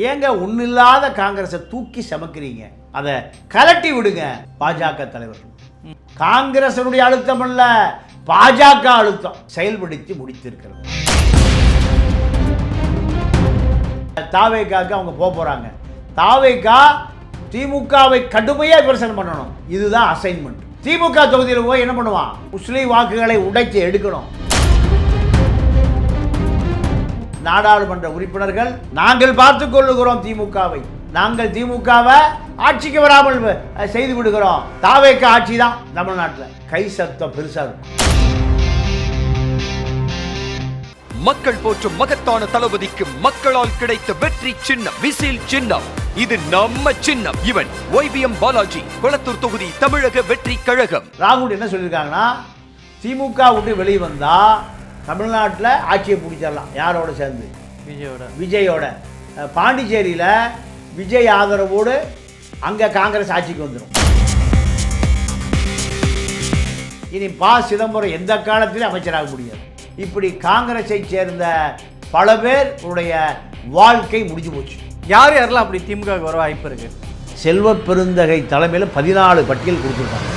ஏங்க ஒன்றில்லாத காங்கிரஸை தூக்கி சமக்கிறீங்க? அதை கலட்டி விடுங்க பாஜக தலைவர். காங்கிரசனுடைய அழுத்தம் அல்ல பாஜக அழுத்தம். செயல்படுத்தி முடித்திருக்கிறது. தாவேக்காக்கு அவங்க போக போறாங்க. தாவேக்கா திமுகவை கடுமையாக விமர்சனம் பண்ணணும். இதுதான் அசைன்மெண்ட் திமுக தொகுதியில் போய் என்ன பண்ணுவான்? முஸ்லீம் வாக்குகளை உடைத்து எடுக்கணும். நாடாளுமன்ற உறுப்பினர்கள் நாங்கள் பார்த்துக் கொள்ளுகிறோம் திமுகவை. நாங்கள் திமுகவை ஆட்சிக்கு வராமல் செய்து விடுகிறோம். தாவேக்க ஆட்சி தான் தமிழ்நாட்டில். கை சத்தம் பெருசா இருக்கும். மக்கள் போற்றும் மகத்தான தளபதிக்கு மக்களால் கிடைத்த வெற்றி சின்னம் விசில் சின்னம். இது நம்ம சின்னம். இவன் ஒய்பிஎம் பாலாஜி கொளத்தூர் தொகுதி தமிழக வெற்றி கழகம். ராகுல் என்ன சொல்லியிருக்காங்கன்னா திமுக விட்டு வெளியே வந்தா தமிழ்நாட்டில் ஆட்சியை பிடிச்சிடலாம். யாரோட சேர்ந்து? விஜயோட. விஜயோட. பாண்டிச்சேரியில் விஜய் ஆதரவோடு அங்கே காங்கிரஸ் ஆட்சிக்கு வந்துடும் இனி ப சிதம்பரம் எந்த காலத்திலும் அமைச்சராக முடியாது. இப்படி காங்கிரஸை சேர்ந்த பல பேர் உடைய வாழ்க்கை முடிஞ்சு போச்சு. யார் யாரெல்லாம் அப்படி திமுக வர வாய்ப்பு இருக்கு? செல்வ பெருந்தகை தலைமையில் பதினாலு பட்டியல் கொடுத்துருக்காங்க.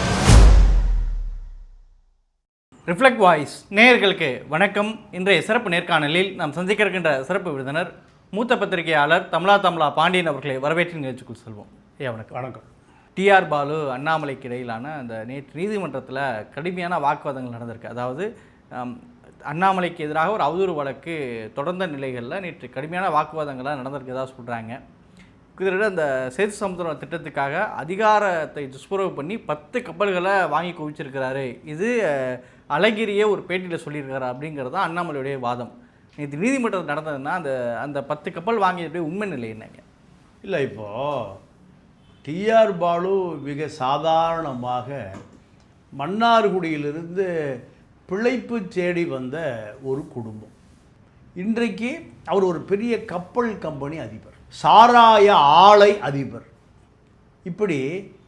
ரிஃப்ளெக்ட் வாய்ஸ் நேயர்களுக்கு வணக்கம். இன்றைய சிறப்பு நேர்காணலில் நாம் சந்திக்க இருக்கின்ற சிறப்பு விருந்தினர் மூத்த பத்திரிகையாளர் தமிழா தமிழா பாண்டியன் அவர்களை வரவேற்று நிகழ்ச்சிக்குள் செல்வோம். ஏ வணக்கம். வணக்கம். டிஆர் பாலு அண்ணாமலைக்கு இடையிலான அந்த நேற்று நீதிமன்றத்தில் கடுமையான வாக்குவாதங்கள் நடந்திருக்கு. அதாவது அண்ணாமலைக்கு எதிராக ஒரு அவதூறு வழக்கு தொடர்ந்த நிலைகளில் நேற்று கடுமையான வாக்குவாதங்கள்லாம் நடந்திருக்கதா சொல்கிறாங்க கிட்டத்தட்ட அந்த சேது சமுத்திரம் திட்டத்துக்காக அதிகாரத்தை துஷ்பிரயோக பண்ணி பத்து கப்பல்களை வாங்கி குவிச்சிருக்கிறாரு. இது அழகிரியே ஒரு பேட்டியில் சொல்லியிருக்காரு அப்படிங்கிறது தான் அண்ணாமலையுடைய வாதம். நேற்று நீதிமன்றத்தில் நடந்ததுன்னா அந்த அந்த பத்து கப்பல் வாங்கியதுடைய உண்மை நிலை என்னங்க? இல்லை இப்போது டிஆர் பாலு மிக சாதாரணமாக மன்னார்குடியிலிருந்து பிழைப்பு தேடி வந்த ஒரு குடும்பம். இன்றைக்கு அவர் ஒரு பெரிய கப்பல் கம்பெனி அதிபர் சாராய ஆலை அதிபர். இப்படி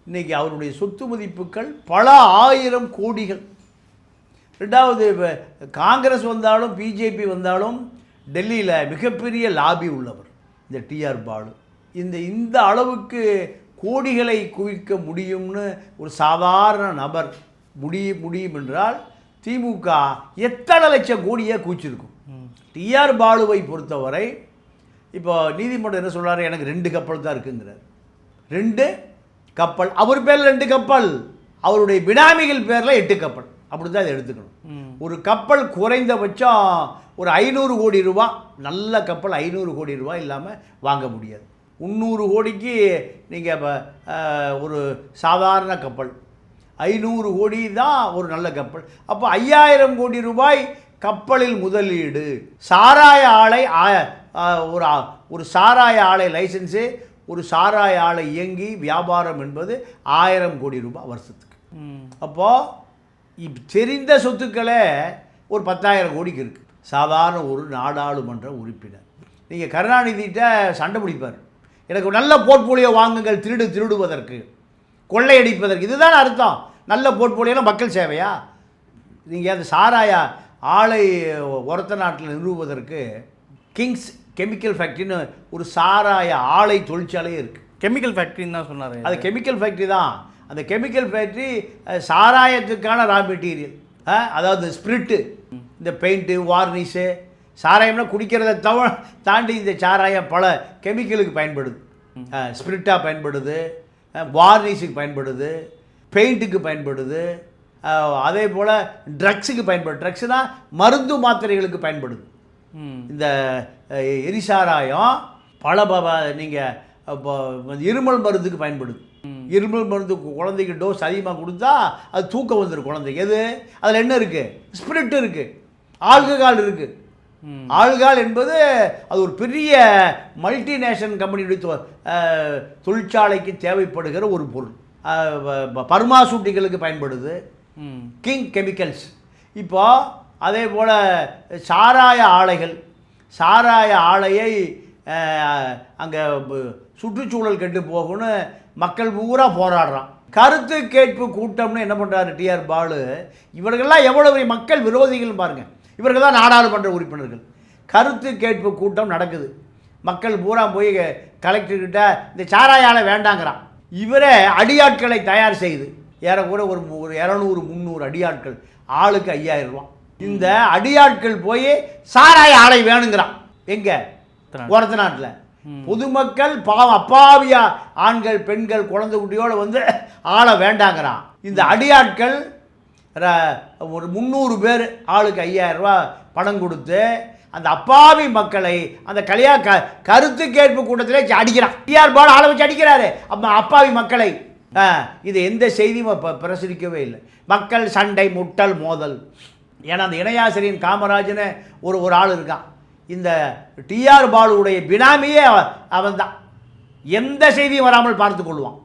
இன்றைக்கி அவருடைய சொத்து மதிப்புகள் பல ஆயிரம் கோடிகள். ரெண்டாவது இப்போ காங்கிரஸ் வந்தாலும் பிஜேபி வந்தாலும் டெல்லியில் மிகப்பெரிய லாபி உள்ளவர் இந்த டிஆர் பாலு. இந்த இந்த அளவுக்கு கோடிகளை குவிக்க முடியும்னு ஒரு சாதாரண நபர் முடிய முடியும் என்றால் திமுக எத்தனை லட்சம் கோடியே குவிச்சிருக்கும். டிஆர் பாலுவை பொறுத்தவரை இப்போ நீதிமன்றம் என்ன சொல்கிறார் எனக்கு ரெண்டு கப்பல் தான் இருக்குங்கிறார். ரெண்டு கப்பல். அவர் பேரில் ரெண்டு கப்பல். அவருடைய பினாமிகள் பேரில் எட்டு கப்பல். அப்படி தான் இதை எடுத்துக்கணும். ஒரு கப்பல் குறைந்தபட்சம் ஒரு ஐநூறு கோடி ரூபா நல்ல கப்பல் ஐநூறு கோடி ரூபா இல்லாமல் வாங்க முடியாது. முந்நூறு கோடிக்கு நீங்கள் இப்போ ஒரு சாதாரண கப்பல். ஐநூறு கோடி தான் ஒரு நல்ல கப்பல். அப்போ ஐயாயிரம் கோடி ரூபாய் கப்பலில் முதலீடு. சாராய ஆலை ஒரு ஒரு சாராய ஆலை லைசன்ஸு ஒரு சாராய ஆலை இயங்கி வியாபாரம் என்பது ஆயிரம் கோடி ரூபாய் வருஷத்துக்கு. அப்போது தெரிந்த சொத்துக்களே ஒரு பத்தாயிரம் கோடிக்கு இருக்குது சாதாரண ஒரு நாடாளுமன்ற உறுப்பினர். நீங்கள் கருணாநிதிகிட்ட சண்டை பிடிப்பார். எனக்கு நல்ல போர்ட்போலியோ வாங்குங்கள் திருடு திருடுவதற்கு. கொள்ளையடிப்பதற்கு. இதுதான் அர்த்தம். நல்ல போர்ட்போலியோலாம் மக்கள் சேவையா? நீங்கள் அந்த சாராயா ஆலை ஒரத்த நாட்டில் நிறுவுவதற்கு கிங்ஸ் கெமிக்கல் ஃபேக்ட்ரின்னு ஒரு சாராய ஆலை தொழிற்சாலையே இருக்குது கெமிக்கல் ஃபேக்ட்ரின்னு தான் சொன்னார். அது கெமிக்கல் ஃபேக்ட்ரி தான். அந்த கெமிக்கல் ஃபேக்ட்ரி சாராயத்துக்கான ரா மெட்டீரியல். அதாவது ஸ்பிரிட்டு. இந்த பெயிண்ட்டு வார்னிஷு சாராயம்னா குடிக்கிறத தவ தாண்டி இந்த சாராயம் பல கெமிக்கலுக்கு பயன்படுது. ஸ்பிரிட்டாக பயன்படுது வார்னிஷுக்கு பயன்படுது பெயிண்ட்டுக்கு பயன்படுது அதே போல் ட்ரக்ஸுக்கு பயன்படுது. ட்ரக்ஸ்னால் மருந்து மாத்திரைகளுக்கு பயன்படுது. இந்த எரிசாராயம் பல நீங்கள் இருமல் மருந்துக்கு பயன்படுது. இருமல் மருந்து குழந்தைக்கு டோஸ் அதிகமாக கொடுத்தா அது தூக்கம் வந்துடும் குழந்தைக்கு. எது? அதில் என்ன இருக்குது ஸ்பிரிட் இருக்குது ஆல்கஹால் இருக்குது ஆல்கஹால் என்பது அது ஒரு பெரிய மல்டிநேஷனல் கம்பெனியுடைய தொழிற்சாலைக்கு தேவைப்படுகிற ஒரு பொருள். பர்மாசூட்டிகளுக்கு பயன்படுது. கிங் கெமிக்கல்ஸ் இப்போ அதே போல் சாராய ஆலைகள். சாராய ஆலையை அங்கே சுற்றுச்சூழல் கெட்டு போகும்னு மக்கள் பூரா போராடுறான். கருத்து கேட்பு கூட்டம்னு என்ன பண்ணுறாரு டிஆர் பாலு? இவர்கள்லாம் எவ்வளவு பெரிய மக்கள் விரோதிகள் பாருங்க. இவர்கள் தான் நாடாளுமன்ற உறுப்பினர்கள். கருத்து கேட்பு கூட்டம் நடக்குது. மக்கள் பூரா போய் கலெக்டர்கிட்ட இந்த சாராய ஆலை வேண்டாங்கிறான். இவரே அடியாட்களை தயார் செய்து ஏறக்குறை ஒரு ஒரு இரநூறு முந்நூறு அடியாட்கள் ஆளுக்கு ஐயாயிரம் ரூபாய். இந்த அடியாட்கள் போய் சாராய ஆலை வேணுங்கிறான். எங்க? ஒரத்த நாட்டில் பொதுமக்கள் பாவம் அப்பாவியா ஆண்கள் பெண்கள் குழந்தை குட்டியோட வந்து ஆளை வேண்டாங்கிறான். இந்த அடியாட்கள் ஒரு முந்நூறு பேர் ஆளுக்கு ஐயாயிரம் ரூபாய் பணம் கொடுத்து அந்த அப்பாவி மக்களை அந்த கல்யா க கருத்து கேட்பு கூட்டத்திலே அடிக்கிறான். டிஆர் பால் ஆளை வச்சு அடிக்கிறாரு. அப்ப அப்பாவி மக்களை இது எந்த செய்தியும் இப்போ பிரசுரிக்கவே இல்லை. மக்கள் சண்டை முட்டல் மோதல். ஏன்னா அந்த இணையாசிரியன் காமராஜன்னு ஒரு ஒரு ஆள் இருக்கான். இந்த டிஆர் பாலுடைய பினாமியே அவன் தான் எந்த செய்தியும் வராமல் பார்த்து கொள்வான்.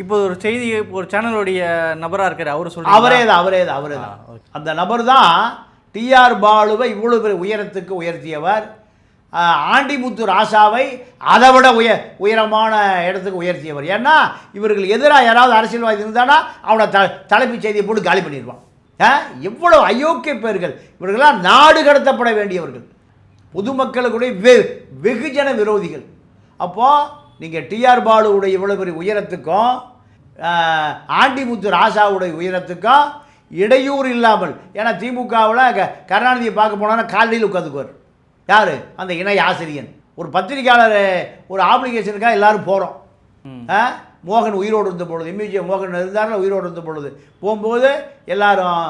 இப்போ ஒரு செய்தி ஒரு சேனலுடைய நபரா இருக்காரு அவரு சொல்றாரு அவரே தான் அவரே தான் அவரே தான். அந்த நபர் தான் டிஆர் பாலுவை இவ்வளவு பெரிய உயரத்துக்கு உயர்த்தியவர். ஆண்டிமுத்து ராசாவை அதை விட உய உயரமான இடத்துக்கு உயர்த்தியவர். ஏன்னா இவர்கள் எதிராக யாராவது அரசியல்வாதி இருந்தானா அவனை த தலைப்புச் செய்தியை போட்டு காலி பண்ணிடுவான். ஆ, எவ்வளவு அயோக்கிய பேர்கள். இவர்களாம் நாடு கடத்தப்பட வேண்டியவர்கள். பொதுமக்களுடைய வெ வெகுஜன விரோதிகள். அப்போது நீங்கள் டிஆர் பாலுவுடைய இவ்வளோ பெரிய உயரத்துக்கும் ஆண்டிமுத்து ராசாவுடைய உயரத்துக்கும் இடையூறு இல்லாமல் ஏன்னா திமுகவில் க கருணாநிதியை பார்க்க போனோன்னா காலையில் உட்காந்துக்குவார். யார்? அந்த இணை ஆசிரியன். ஒரு பத்திரிக்கையாளர் ஒரு ஆப்ளிகேஷனுக்காக எல்லாரும் போகிறோம் மோகன் உயிரோடு இருந்த பொழுது எம்இஜே மோகன் இருந்தார்ல உயிரோடு இருந்த பொழுது போகும்போது எல்லாரும்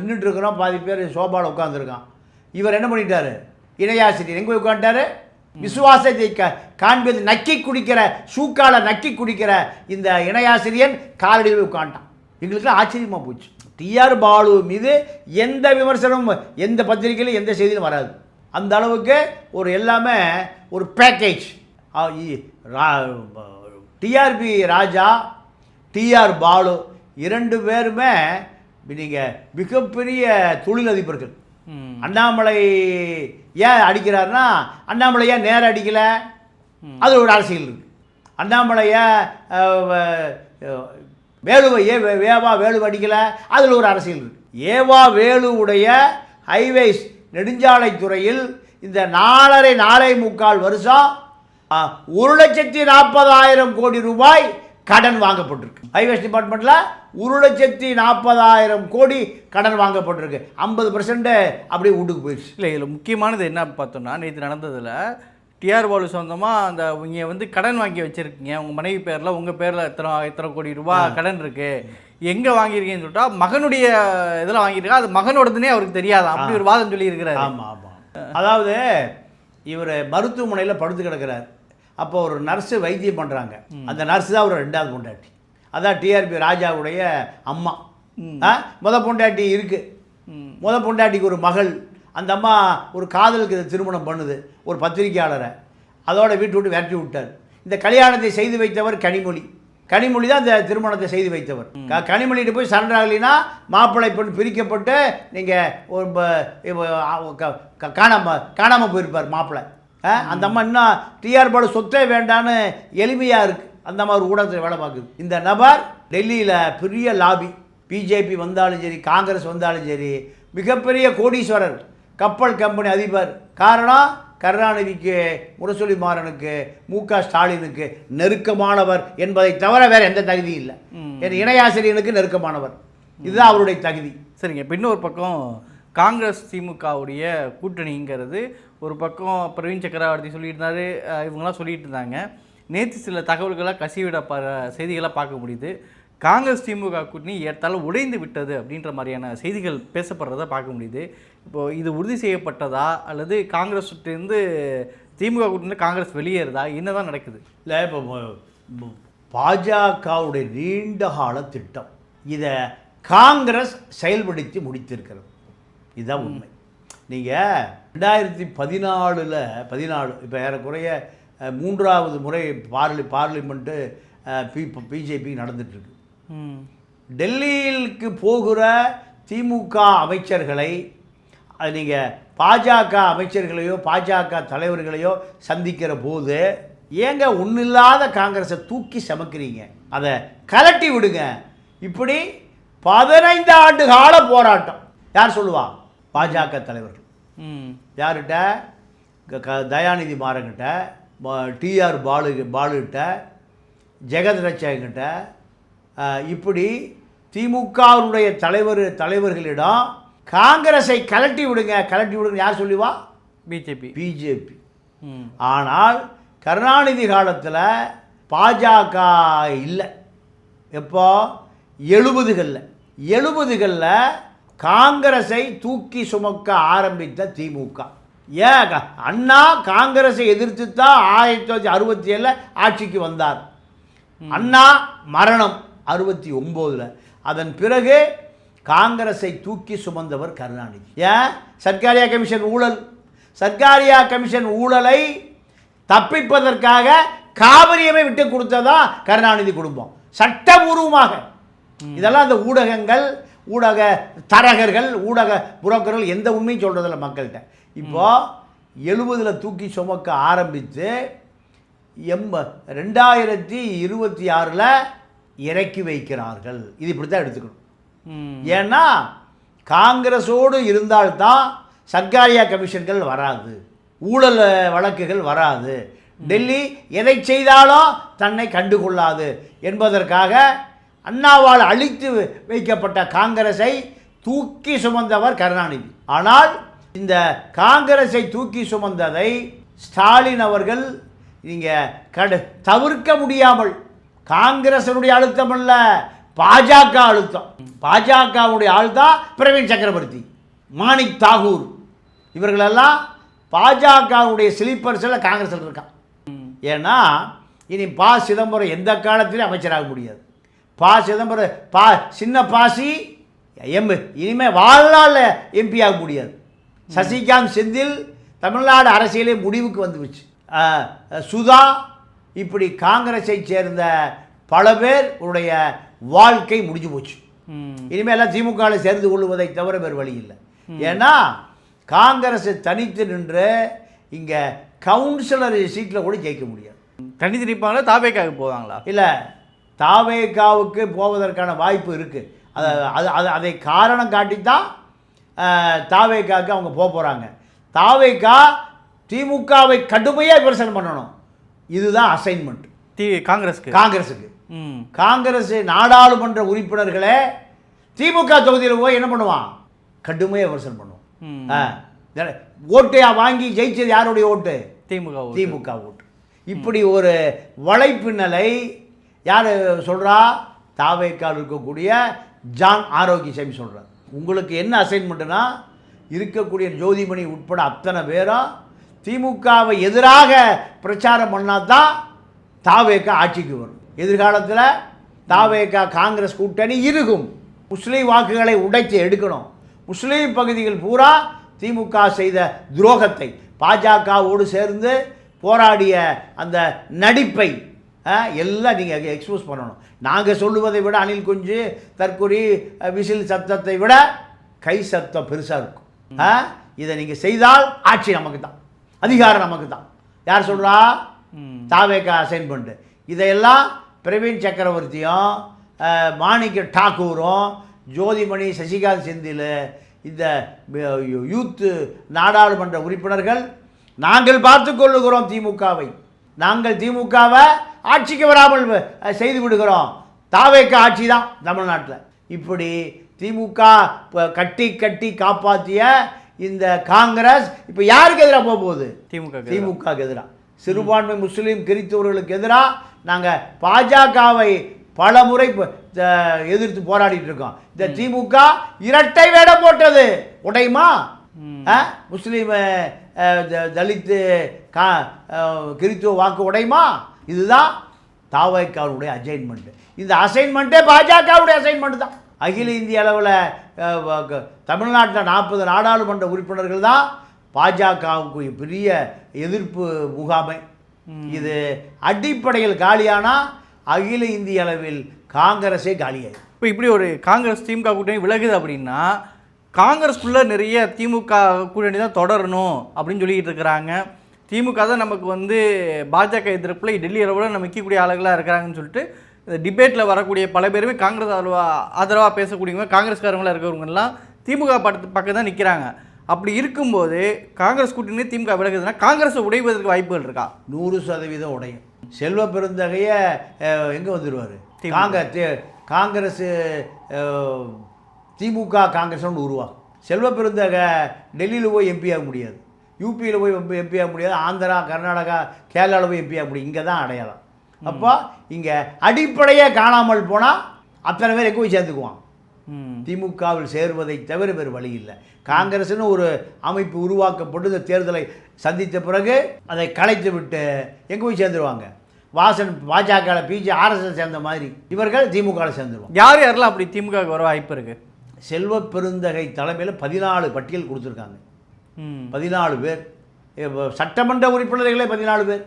நின்றுட்டு இருக்கிறோம். பாதி பேர் சோபாவில் உட்காந்துருக்கான் இவர் என்ன பண்ணிட்டாரு? இணையாசிரியர். எங்கே போய் உட்காந்துட்டாரு விசுவாசத்தை க காண்பது நக்கி குடிக்கிற சூக்கால நக்கி குடிக்கிற இந்த இணையாசிரியன் காலடியில் போய் உட்காந்துட்டான் எங்களுக்குலாம் ஆச்சரியமாக போச்சு. டிஆர் பாலு மீது எந்த விமர்சனமும் எந்த பத்திரிகையிலும் எந்த செய்தியிலும் வராது. அந்த அளவுக்கு ஒரு எல்லாமே ஒரு package TRB Raja TR Baalu இரண்டு பேருமே நீங்கள் மிகப்பெரிய தொழிலதிபர்கள். அண்ணாமலை ஏன் அடிக்கிறாருன்னா அண்ணாமலை ஏன் நேரம் அடிக்கல அது ஒரு அரசியல் இருக்கு. அண்ணாமலை ஏன் அஹ், அஹ், வேலுவை வே- வேவா வேலு அடிக்கல. அதில் ஒரு அரசியல் இருக்கு. ஏவா வேலுவுடைய ஹைவேஸ் நெடுஞ்சாலைத்துறையில் இந்த நாலரை நாளை முக்கால் வருஷம் ஒரு லட்சத்தி நாற்பதாயிரம் கோடி ரூபாய் கடன் வாங்கப்பட்டிருக்கு. ஹைவேஸ் டிபார்ட்மெண்ட்டில் ஒரு லட்சத்தி நாற்பதாயிரம் கோடி கடன் வாங்கப்பட்டிருக்கு. ஐம்பது பர்சன்ட் அப்படியே வீட்டுக்கு போயிடுச்சு. இல்லை இதில் முக்கியமானது என்ன பார்த்தோம்னா நேற்று நடந்ததில் டிஆர் பாலு சொந்தமாக அந்த இங்கே வந்து கடன் வாங்கி வச்சுருக்கீங்க. உங்கள் மனைவி பேரில் உங்கள் பேரில் இத்தனை இத்தனை கோடி ரூபாய் கடன் இருக்குது எங்கே வாங்கியிருக்கீங்கன்னு சொல்லிட்டா மகனுடைய இதில் வாங்கியிருக்கா அது மகனோடதுனே அவருக்கு தெரியாது. அப்படி ஒரு வாதம் சொல்லி இருக்கிறாரு ஆமாம் ஆமாம் அதாவது இவர் மருத்துவமனையில் படுத்து கிடக்கிறார். அப்போ ஒரு நர்ஸு வைத்தியம் பண்ணுறாங்க அந்த நர்ஸ் தான் ஒரு ரெண்டாவது பொண்டாட்டி. அதான் டிஆர்பி ராஜாவுடைய அம்மா. ஆ? முத பொண்டாட்டி இருக்கு. முத பொண்டாட்டிக்கு ஒரு மகள். அந்த அம்மா ஒரு காதலுக்கு திருமணம் பண்ணுது. ஒரு பத்திரிக்கையாளரை அதோட வீட்டு விட்டு விரட்டி விட்டார். இந்த கல்யாணத்தை செய்து வைத்தவர் கனிமொழி. கனிமொழி தான் இந்த திருமணத்தை செய்து வைத்தவர். க- கனிமொழிகிட்ட போய் சரண்டர் ஆகலைன்னா மாப்பிள்ளை பெண் பிரிக்கப்பட்டு நீங்கள் ஒரு ப- இப்ப, ஆ, க- க- காணாம காணாமல் போயிருப்பார் மாப்பிள்ளை. அந்த அம்மா இன்னும் டிஆர் பாலு சொத்தே வேண்டான்னு எளிமையாக இருக்குது அந்த ஒரு ஊடகத்தில் வேலை பார்க்குது. இந்த நபர் டெல்லியில் பெரிய லாபி. பிஜேபி வந்தாலும் சரி காங்கிரஸ் வந்தாலும் சரி மிகப்பெரிய கோடீஸ்வரர் கப்பல் கம்பெனி அதிபர். காரணம் கருணாநிதிக்கு முரசொலி மாறனுக்கு மு க ஸ்டாலினுக்கு நெருக்கமானவர் என்பதை தவிர வேற எந்த தகுதியும் இல்லை. என் இணையாசிரியனுக்கு நெருக்கமானவர். இதுதான் அவருடைய தகுதி. சரிங்க. இப்போ இன்னொரு பக்கம் காங்கிரஸ் திமுகவுடைய கூட்டணிங்கிறது ஒரு பக்கம் பிரவீன் சக்கரவர்த்தி சொல்லியிருந்தாரு அஹ் இவங்கெல்லாம் சொல்லிட்டு இருந்தாங்க. நேற்று சில தகவல்களை கசிவிட ப செய்திகளாக பார்க்க முடியுது. காங்கிரஸ் திமுக கூட்டணி ஏற்றாலும் உடைந்து விட்டது அப்படின்ற மாதிரியான செய்திகள் பேசப்படுறத பார்க்க முடியுது. இப்போது இது உறுதி செய்யப்பட்டதா? அல்லது காங்கிரஸ்லேருந்து திமுக கூட்டணி காங்கிரஸ் வெளியேறுதா? என்னதான் நடக்குது? இல்லை இப்போ பாஜகவுடைய நீண்ட கால திட்டம். இதை காங்கிரஸ் செயல்படுத்தி முடித்திருக்கிறது. இதுதான் உண்மை. நீங்கள் ரெண்டாயிரத்தி பதினாலில் பதினாலு இப்போ ஏறக்குறைய மூன்றாவது முறை பார்லி பார்லிமெண்ட்டு பி பிஜேபி நடந்துட்டுருக்கு. ம். டெல்லியிற்கு போகிற திமுக அமைச்சர்களை அது நீங்கள் பாஜக அமைச்சர்களையோ பாஜக தலைவர்களையோ சந்திக்கிற போது ஏங்க ஒன்றில்லாத காங்கிரஸை தூக்கி சமக்கிறீங்க? அதை கலட்டி விடுங்க. இப்படி பதினைந்து ஆண்டு கால போராட்டம். யார் சொல்லுவா? பாஜக தலைவர்கள். ம். யார்கிட்ட தயாநிதி மாறன்கிட்ட டிஆர் பாலு பாலுகிட்ட ஜெகத் ரட்சகங்கிட்ட அஹ், இப்படி திமுகவினுடைய தலைவர் தலைவர்களிடம் காங்கிரஸை கலட்டி விடுங்க கலட்டி விடுங்க யார் சொல்லுவா? பிஜேபி பிஜேபி ம். ஆனால் கருணாநிதி காலத்தில் பாஜக இல்லை. எப்போ? எழுபதுகளில். எழுபதுகளில் காங்கிரஸை தூக்கி சுமக்க ஆரம்பித்த திமுக. ஏன் க- அண்ணா காங்கிரஸை எதிர்த்து தான் ஆயிரத்தி தொள்ளாயிரத்தி அறுபத்தி ஏழில் ஆட்சிக்கு வந்தார். அண்ணா மரணம் அறுபத்தி ஒம்போதில் அதன் பிறகு காங்கிரஸை தூக்கி சுமந்தவர் கருணாநிதி. ஏன்? சர்க்காரியா கமிஷன் ஊழல். சர்க்காரியா கமிஷன் ஊழலை தப்பிப்பதற்காக காவிரியமே விட்டு கொடுத்ததா கருணாநிதி குடும்பம். சட்டபூர்வமாக. இதெல்லாம் அந்த ஊடகங்கள் ஊடக தரகர்கள் ஊடக புரோக்கர்கள் எந்த உண்மையும் சொல்கிறதில்ல மக்கள்கிட்ட. இப்போ எழுபதில் தூக்கி சுமக்க ஆரம்பித்து எம்ப ரெண்டாயிரத்தி இருபத்தி ஆறில் இறக்கி வைக்கிறார்கள். இது இப்படி தான் எடுத்துக்கணும் ஏன்னா காங்கிரஸோடு இருந்தால்தான் சர்க்காரியா கமிஷன்கள் வராது. ஊழல் வழக்குகள் வராது. டெல்லி எதை செய்தாலும் தன்னை கண்டுகொள்ளாது என்பதற்காக அண்ணாவால் அழித்து வைக்கப்பட்ட காங்கிரஸை தூக்கி சுமந்தவர் கருணாநிதி. ஆனால் இந்த காங்கிரஸை தூக்கி சுமந்ததை ஸ்டாலின் அவர்கள் நீங்கள் கடு தவிர்க்க முடியாமல் காங்கிரசனுடைய அழுத்தம் அல்ல பாஜக அழுத்தம். பாஜகவுடைய ஆள் தான் பிரவீன் சக்கரவர்த்தி மாணிக் தாகூர். இவர்களெல்லாம் பாஜகவுடைய ஸ்லீப்பர்ஸில் காங்கிரஸில் இருக்கான் ஏன்னா இனி பா சிதம்பரம் எந்த காலத்திலும் அமைச்சராக முடியாது. பா சிதம்பரம் பா சின்ன பாசி எம் இனிமே வாழ்நாளில் எம்பி ஆக முடியாது. சசிகாந்த் செந்தில் தமிழ்நாடு அரசியலே முடிவுக்கு வந்துருச்சு. அஹ், சுதா இப்படி காங்கிரஸை சேர்ந்த பல பேர் உடைய வாழ்க்கை முடிஞ்சு போச்சு. இனிமேல் எல்லாம் திமுகவில் சேர்ந்து கொள்வதை தவிர வேறு வழி இல்லை. ஏன்னா காங்கிரஸ் தனித்து நின்று இங்கே கவுன்சிலர் சீட்டில் கூட ஜெயிக்க முடியாது. தனித்து நிற்பாங்களா தாவேக்காக போவாங்களா? இல்லை தாவேகாவுக்கு போவதற்கான வாய்ப்பு இருக்குது அது அது அது அதை காரணம் காட்டித்தான் தாவேகாவுக்கு அவங்க போக போகிறாங்க தாவேகா திமுகவை கடுமையாக விமர்சனம் பண்ணணும். இதுதான் அசைன்மெண்ட் தி காங்கிரஸ்க்கு? காங்கிரஸுக்கு. ம். காங்கிரஸ் நாடாளுமன்ற உறுப்பினர்களே திமுக தொகுதியில் போய் என்ன பண்ணுவான்? கடுமையாக விமர்சனம் பண்ணுவான். ஓட்டையா வாங்கி ஜெயிச்சது யாருடைய ஓட்டு? திமுக ஓட்டு. திமுக ஓட்டு. இப்படி ஒரு வலைப்பின்னலை யார் சொல்கிறா தாவேக்கால் இருக்கக்கூடிய ஜான் ஆரோக்கியசாமி சொல்கிறார் உங்களுக்கு என்ன அசைன்மெண்ட்டுனா இருக்கக்கூடிய ஜோதிமணி உட்பட அத்தனை பேரும் திமுகவை எதிராக பிரச்சாரம் பண்ணால் தான் தாவேக்கா ஆட்சிக்கு வரும். எதிர்காலத்தில் தாவேக்கா காங்கிரஸ் கூட்டணி இருக்கும். முஸ்லீம் வாக்குகளை உடைத்து எடுக்கணும். முஸ்லீம் பகுதிகள் பூரா திமுக செய்த துரோகத்தை பாஜகவோடு சேர்ந்து போராடிய அந்த நடிப்பை எல்லாம் நீங்கள் எக்ஸ்போஸ் பண்ணணும். நாங்கள் சொல்லுவதை விட அணில் குஞ்சு தற்கொலை விசில் சத்தத்தை விட கை சத்தம் பெருசாக இருக்கும். இதை நீங்கள் செய்தால் ஆட்சி நமக்கு தான் அதிகாரம் நமக்கு தான் யார் சொல்கிறா தாவேக்கா அசைன்மெண்ட்டு இதையெல்லாம் பிரவீன் சக்கரவர்த்தியும் மாணிக்க டாக்கூரும் ஜோதிமணி சசிகாந்த் செந்தில் இந்த யூத்து நாடாளுமன்ற உறுப்பினர்கள் நாங்கள் பார்த்து கொள்ளுகிறோம் திமுகவை. நாங்கள் திமுகவை ஆட்சிக்கு வராமல் செய்து விடுகிறோம். தாவேக்கா ஆட்சி தான் தமிழ்நாட்டில். இப்படி திமுக ப- கட்டி கட்டி காப்பாற்றிய இந்த காங்கிரஸ் இப்போ யாருக்கு எதிராக போக போகுது? திமுக க்கு திமுகவுக்கு எதிராக சிறுபான்மை முஸ்லீம் கிறிஸ்தவர்களுக்கு எதிராக நாங்கள் பாஜகவை பல முறை எதிர்த்து போராடிட்டு இருக்கோம். இந்த திமுக இரட்டை வேடம் போட்டது. உடையுமா? முஸ்லீம் தலித்து கா கிறித்துவ வாக்கு உடையுமா? இதுதான் தாவைக்காவுடைய அசைன்மெண்ட் இந்த அசைன்மெண்ட்டே பாஜகவுடைய அசைன்மெண்ட் தான். அகில இந்திய அளவில் தமிழ்நாட்டில் நாற்பது நாடாளுமன்ற உறுப்பினர்கள் தான் பாஜகவுக்கு பெரிய எதிர்ப்பு முகாமை. இது அடிப்படையில் காலியானா அகில இந்திய அளவில் காங்கிரஸே காலியாயிடும் இப்போ இப்படி ஒரு காங்கிரஸ் திமுக கூட்டணி விலகுது அப்படின்னா காங்கிரஸ்குள்ளே நிறைய திமுக கூட்டணி தான் தொடரணும் அப்படின்னு சொல்லிட்டு இருக்கிறாங்க. திமுக தான் நமக்கு வந்து பாஜக எதிர்ப்பில் டெல்லி அளவில் நம்ம நிற்கக்கூடிய ஆளுகளாக இருக்கிறாங்கன்னு சொல்லிட்டு இந்த டிபேட்டில் வரக்கூடிய பல பேருமே காங்கிரஸ் ஆதரவா ஆதரவாக பேசக்கூடியவங்க காங்கிரஸ்காரங்களாக இருக்கிறவங்கலாம் திமுக பக்கத்து பக்கம் தான் நிற்கிறாங்க அப்படி இருக்கும்போது காங்கிரஸ் கூட்டணி திமுக விலகுதுன்னா காங்கிரஸ் உடைவதற்கு வாய்ப்புகள் இருக்கா? நூறு சதவீதம் உடையும். செல்வ பெருந்தகைய எங்கே வந்துடுவார். காங்கிரஸ் காங்கிரஸ் திமுக காங்கிரஸ் ஒன்று உருவாகும் செல்வ பெருந்தக டெல்லியில் போய் எம்பி ஆக முடியாது. யூபியில் போய் எம்பி ஆக முடியாது. ஆந்திரா கர்நாடகா கேரளாவில் போய் எம்பி ஆக முடியும் இங்கே தான் அடையாளம். அப்போ இங்கே அடிப்படையே காணாமல் போனால் அத்தனை பேர் எங்கே போய் சேர்ந்துக்குவான் திமுகவில் சேருவதை தவிர வேறு வழி இல்லை. காங்கிரஸ்னு ஒரு அமைப்பு உருவாக்கப்பட்டு இந்த தேர்தலை சந்தித்த பிறகு அதை கலைத்து விட்டு எங்கே போய் சேர்ந்துருவாங்க? வாசன் பாஜக பிஜே ஆர்எஸ்எஸ் சேர்ந்த மாதிரி இவர்கள் திமுகவில் சேர்ந்துருவாங்க. யார் யாரெல்லாம் அப்படி திமுகவுக்கு வர வாய்ப்பு இருக்கு? செல்வ பெருந்தகை தலைமையில் பதினாலு பட்டியல் கொடுத்துருக்காங்க. பதினாலு பேர். சட்டமன்ற உறுப்பினர்களே பதினாலு பேர்.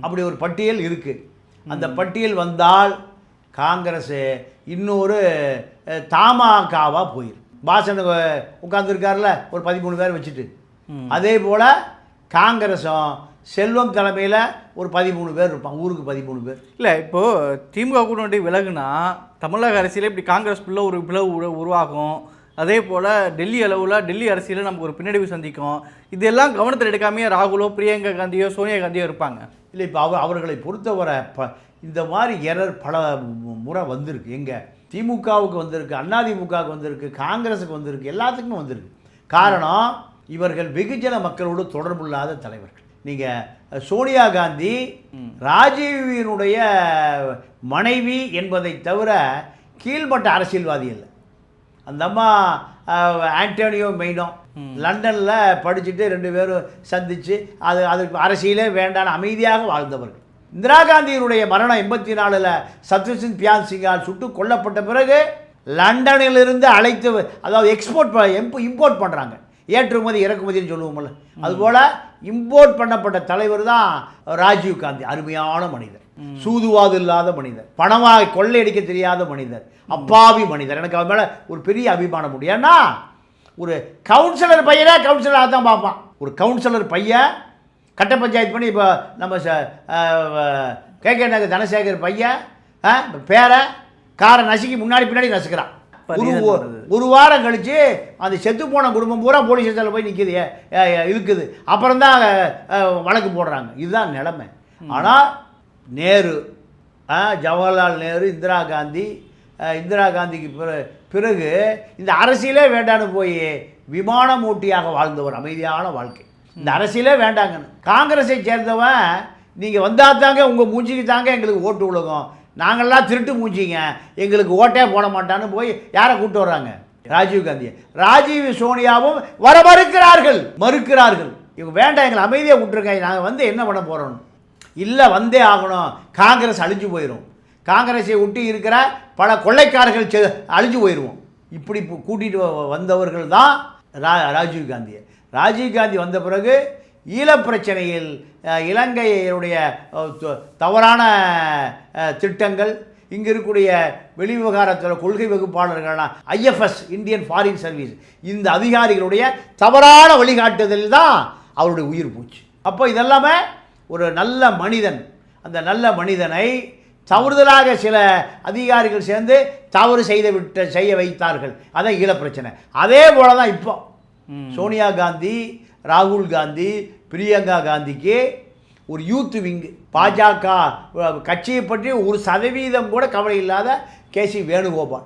அப்படி ஒரு பட்டியல் இருக்குது அந்த பட்டியல் வந்தால் காங்கிரஸ் இன்னொரு அஹ், தமாகாவா போயிடும் பாசன் உட்காந்துருக்காருல ஒரு பதிமூணு பேர் வச்சுட்டு. அதே போல் காங்கிரஸும் செல்வம் தலைமையில் ஒரு பதிமூணு பேர் இருப்பாங்க ஊருக்கு பதிமூணு பேர். இல்லை இப்போது திமுக கூட்டணி விலகுனா தமிழக அரசியலே இப்படி காங்கிரஸ்குள்ளே ஒரு பிளவு உரு- உருவாகும். அதே போல் டெல்லி அளவில் டெல்லி அரசியலில் நமக்கு ஒரு பின்னடைவு சந்திக்கும். இதெல்லாம் கவனத்தில் எடுக்காமையே ராகுலோ பிரியங்கா காந்தியோ சோனியா காந்தியோ இருப்பாங்க. இல்லை இப்போ அவ அவர்களை பொறுத்தவரை ப இந்த மாதிரி எரர் பல முறை வந்திருக்கு. எங்கே திமுகவுக்கு வந்திருக்கு அதிமுகவுக்கு வந்திருக்கு காங்கிரஸுக்கு வந்திருக்கு எல்லாத்துக்குமே வந்திருக்கு. காரணம் இவர்கள் வெகுஜன மக்களோடு தொடர்பில்லாத தலைவர்கள். நீங்கள் சோனியா காந்தி ராஜீவினுடைய மனைவி என்பதை தவிர கீழ்மட்ட அரசியல்வாதி இல்லை. அந்த அம்மா ஆண்டோனியோ மெய்னோ லண்டனில் படிச்சுட்டு ரெண்டு பேரும் சந்தித்து அது அதுக்கு அரசியலே வேண்டான அமைதியாக வாழ்ந்தவர்கள். இந்திரா காந்தியினுடைய மரணம் எண்பத்தி நாலில் சத்யசிங் பியான் சிங்கால் சுட்டு கொல்லப்பட்ட பிறகு லண்டனிலிருந்து அழைத்து அதாவது எக்ஸ்போர்ட் இம்போர்ட் பண்ணுறாங்க ஏற்றுமதி இறக்குமதின்னு சொல்லுவோம்ல. அதுபோல் இம்போர்ட் பண்ணப்பட்ட தலைவர் தான் ராஜீவ் காந்தி அருமையான மனிதர். சூதுவாது இல்லாத மனிதர். பணமாக கொள்ளையடிக்க தெரியாத மனிதர். அப்பாவி மனிதர். எனக்கு அவன் மேலே ஒரு பெரிய அபிமானம் உண்டு. ஏன்னா ஒரு கவுன்சிலர் பையனே கவுன்சிலராக தான் பார்ப்பான். ஒரு கவுன்சிலர் பையன் கட்ட பஞ்சாயத்து பண்ணி இப்போ நம்ம கே கே நகர் தனசேகர் பையன் பேரை காரை நசுக்கி முன்னாடி பின்னாடி நசுக்கிறான். ஒரு. ஒரு வாரம் கழிச்சு அந்த செத்து போன குடும்பம் பூரா போலீஸ் ஸ்டேஷனில் போய் நிற்கிது இருக்குது அப்புறம் தான் வழக்கு போடுறாங்க. இதுதான் நிலைமை. ஆனால் நேரு ஜவஹர்லால் நேரு இந்திரா காந்தி இந்திரா காந்திக்கு பிற- பிறகு இந்த அரசியலே வேண்டான்னு போய் விமானம் ஓட்டியாக வாழ்ந்தவர். அமைதியான வாழ்க்கை. இந்த அரசியலே வேண்டாங்கன்னு. காங்கிரஸை சேர்ந்தவன் நீங்கள் வந்தால் தாங்க உங்கள் மூஞ்சிக்கு தாங்க எங்களுக்கு ஓட்டு உலகம். நாங்கள்லாம் திருட்டு மூஞ்சிங்க. எங்களுக்கு ஓட்டே போட மாட்டான்னு போய் யாரை கூப்பிட்டு வர்றாங்க? ராஜீவ் காந்தியை. ராஜீவ் சோனியாவும் வர மறுக்கிறார்கள். மறுக்கிறார்கள். இவங்க வேண்டாம் எங்களை அமைதியாக விட்டுருங்க. நாங்கள் வந்து என்ன பண்ண போகிறோம் இல்லை வந்தே ஆகணும். காங்கிரஸ் அழிஞ்சு போயிடும் காங்கிரஸை ஒட்டி இருக்கிற பல கொள்ளைக்காரர்கள் செ அழிஞ்சு போயிடுவோம் இப்படி கூட்டிகிட்டு வ- வந்தவர்கள் தான் ரா ராஜீவ் காந்தியை. ராஜீவ் காந்தி வந்த பிறகு ஈழப் பிரச்சனையில் த- தவறான திட்டங்கள் இங்கே இருக்கக்கூடிய வெளிவிவகாரத்தில் கொள்கை வகுப்பாளர்களான ஐஎஃப்எஸ் இந்தியன் ஃபாரின் சர்வீஸ் இந்த அதிகாரிகளுடைய தவறான வழிகாட்டுதல் தான் அவருடைய உயிர் போச்சு. அப்போ இதெல்லாமே ஒரு நல்ல மனிதன் அந்த நல்ல மனிதனை தவறுதலாக சில அதிகாரிகள் சேர்ந்து தவறு செய்து விட்டு செய்ய வைத்தார்கள். அதான் ஈழப் பிரச்சனை அதே போல தான் இப்போ சோனியா காந்தி ராகுல் காந்தி பிரியங்கா காந்திக்கு ஒரு யூத் விங் பாஜக கட்சியை பற்றி ஒரு சதவீதம் கூட கவலை இல்லாத கேசி வேணுகோபால்.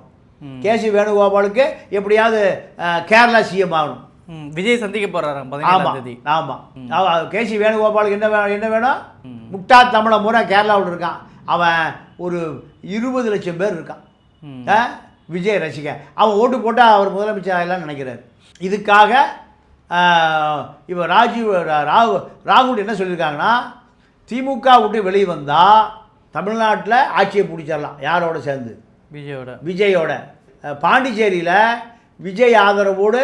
கேசி வேணுகோபாலுக்கு எப்படியாவது கேரளா சிஎம் ஆகணும். விஜய் சந்திக்க பதினேழாம் ஆமாம் ஆமாம் கேசி வேணுகோபாலுக்கு என்ன என்ன வேணும்? முட்டா தமிழ முறை கேரளாவில் இருக்கான். அவன் ஒரு இருபது லட்சம் பேர் இருக்கான்? விஜய் ரசிகன். அவன் ஓட்டு போட்டால் அவர் முதலமைச்சர் ஆகலாம்னு நினைக்கிறார். இதுக்காக இவர் ராஜீவ் ராகு ராகுல் என்ன சொல்லியிருக்காங்கன்னா திமுக விட்டு வெளியே வந்தால் தமிழ்நாட்டில் ஆட்சியை பிடிச்சிடலாம் யாரோட சேர்ந்து? விஜயோட. விஜயோட. பாண்டிச்சேரியில் விஜய் ஆதரவோடு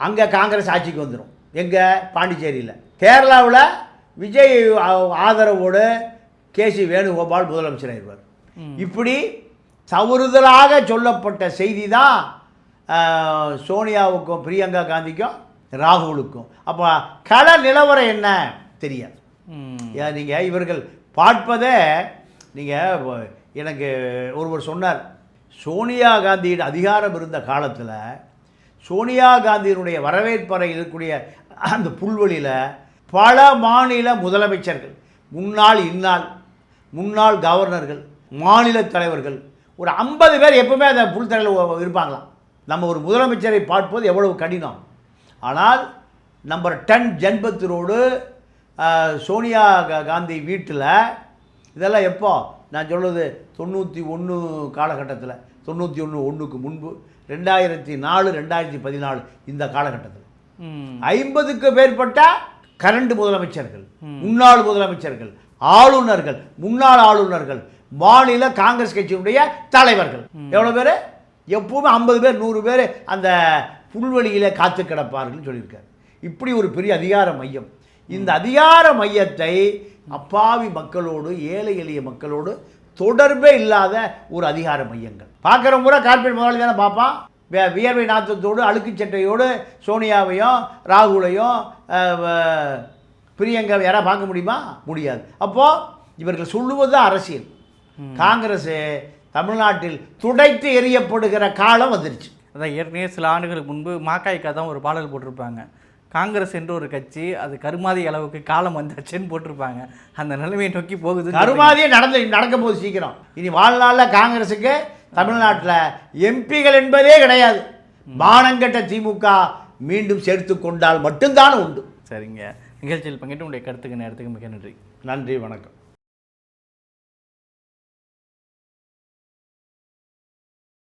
அங்கே காங்கிரஸ் ஆட்சிக்கு வந்துடும் எங்கே? பாண்டிச்சேரியில். கேரளாவில் விஜய் ஆதரவோடு கேசி வேணுகோபால் முதலமைச்சர் ஆயிடுவார். இப்படி தவறுதலாக சொல்லப்பட்ட செய்தி தான் சோனியாவுக்கும் பிரியங்கா காந்திக்கும் ராகுலுக்கும் அப்போ கள நிலவரம் என்ன? தெரியாது. ஏன் நீங்கள் இவர்கள் பார்ப்பதே நீங்கள் எனக்கு ஒருவர் சொன்னார் சோனியா காந்தியின் அதிகாரம் இருந்த காலத்தில் சோனியா காந்தியினுடைய வரவேற்பறை இருக்கக்கூடிய அந்த புல்வெளியில் பல மாநில முதலமைச்சர்கள் முன்னாள் இந்நாள் முன்னாள் கவர்னர்கள் மாநில தலைவர்கள் ஒரு ஐம்பது பேர் எப்பவுமே அந்த புல்தரையில் இருப்பாங்களாம். நம்ம ஒரு முதலமைச்சரை பார்ப்பது எவ்வளவு கடினம். ஆனால் number ten Janpath road Sonia Gandhi வீட்டில் இதெல்லாம் எப்போ? நான் சொல்றது தொண்ணூற்றி ஒன்று காலகட்டத்தில். தொண்ணூற்றி ஒன்று ஒன்றுக்கு முன்பு ரெண்டாயிரத்தி நாலு ரெண்டாயிரத்தி பதினாலு இந்த காலகட்டத்தில். ஐம்பதுக்கு மேற்பட்ட கரண்ட் முதலமைச்சர்கள் முன்னாள் முதலமைச்சர்கள் ஆளுநர்கள் முன்னாள் ஆளுநர்கள் மாநில காங்கிரஸ் கட்சியினுடைய தலைவர்கள். எவ்வளோ பேர்? எப்பவுமே ஐம்பது பேர் நூறு பேர் அந்த புல்வெளியில் காத்து கிடப்பார்கள்னு சொல்லியிருக்காரு. இப்படி ஒரு பெரிய அதிகார மையம். இந்த அதிகார மையத்தை அப்பாவி மக்களோடு ஏழை எளிய மக்களோடு தொடர்பே இல்லாத ஒரு அதிகார மையங்கள். பார்க்குற முறை கார்பரேட் முதலாளி தானே பார்ப்பான் வே- வியர்வை நாத்தத்தோடு அழுக்கு சட்டையோடு சோனியாவையும் ராகுலையும் பிரியங்காவை யாராவது பார்க்க முடியுமா? முடியாது. அப்போது இவர்கள் சொல்லுவது தான் அரசியல். காங்கிரஸ் தமிழ்நாட்டில் துடைத்து எறியப்படுகிற காலம் வந்துருச்சு. அதான் ஏற்கனவே சில ஆண்டுகளுக்கு முன்பு மாக்காய்க்கா தான் ஒரு பாடல் போட்டிருப்பாங்க. காங்கிரஸ் என்ற ஒரு கட்சி அது கருமாதி அளவுக்கு காலம் வந்தாச்சுன்னு போட்டிருப்பாங்க. அந்த நிலைமையை நோக்கி போகுது கருமாதியே நடந்து நடக்க போகுது சீக்கிரம். இனி வாழ்நாளில் காங்கிரஸுக்கு தமிழ்நாட்டில் எம்பிகள் என்பதே கிடையாது. மானங்கட்ட திமுக மீண்டும் சேர்த்து கொண்டால் மட்டும்தான் உண்டு. சரிங்க. நிகழ்ச்சியில் பங்கேற்று உங்களுடைய கருத்துக்கு நேரத்துக்கு மிக நன்றி. நன்றி வணக்கம்.